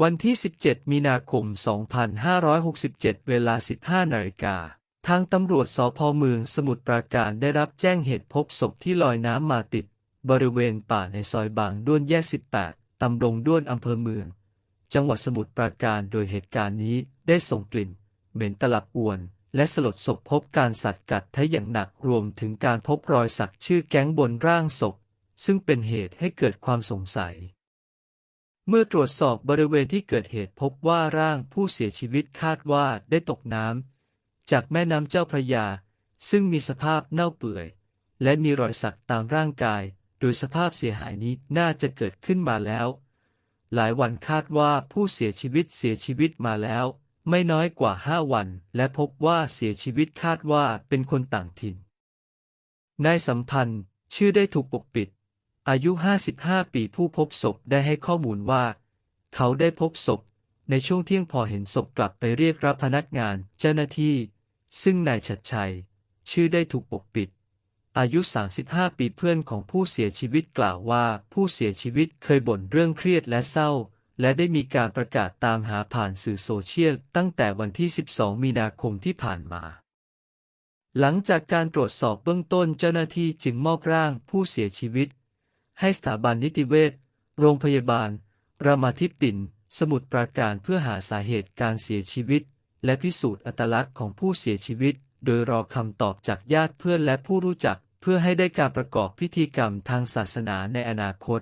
วันที่ 17 มีนาคม 2567 เวลา 15 นาฬิกา ทางตำรวจสพเมืองสมุทรปราการได้รับแจ้งเหตุพบศพที่ลอยน้ำมาติด บริเวณป่าในซอยบางด้วนแยก 18 ตำบลด้วนอำเภอเมือง จังหวัดสมุทรปราการ โดยเหตุการณ์นี้ได้ส่งกลิ่น เหม็นตลับอวน และสลดศพพบการสัตว์กัดแท้อย่างหนักรวมถึงการพบรอยสักชื่อแก๊งบนร่างศพ ซึ่งเป็นเหตุให้เกิดความสงสัย เมื่อตรวจสอบบริเวณที่เกิดเหตุพบว่าร่างผู้เสียชีวิตคาดว่าได้ตกน้ำจากแม่น้ำเจ้าพระยา ซึ่งมีสภาพเน่าเปื่อย และมีรอยสักตามร่างกาย โดยสภาพเสียหายนี้น่าจะเกิดขึ้นมาแล้ว หลายวันคาดว่าผู้เสียชีวิตเสียชีวิตมาแล้ว ไม่น้อยกว่าห้าวัน และพบว่าเสียชีวิตคาดว่าเป็นคนต่างถิ่นนายสัมพันธ์ชื่อได้ถูกปกปิด อายุ 55 ปีผู้พบศพได้ให้ข้อมูลว่า เขาได้พบศพ ในช่วงเที่ยงพอเห็นศพกลับไปเรียกรับพนักงานเจ้าหน้าที่ ซึ่งนายชัดชัย ชื่อได้ถูกปกปิด อายุ 35 ปีเพื่อนของผู้เสียชีวิตกล่าวว่า ผู้เสียชีวิตเคยบ่นเรื่องเครียดและเศร้า และได้มีการประกาศตามหาผ่านสื่อโซเชียลตั้งแต่วันที่ 12 มีนาคมที่ผ่านมาหลังจากการตรวจสอบเบื้องต้นเจ้าหน้าที่จึงมอบร่างผู้เสียชีวิต ให้สถาบันนิติเวชโรงพยาบาล รามาธิปิน สมุทรปราการเพื่อหาสาเหตุการเสียชีวิต และพิสูจน์อัตลักษณ์ของผู้เสียชีวิต โดยรอคำตอบจากญาติเพื่อนและผู้รู้จัก เพื่อให้ได้การประกอบพิธีกรรมทางศาสนาในอนาคต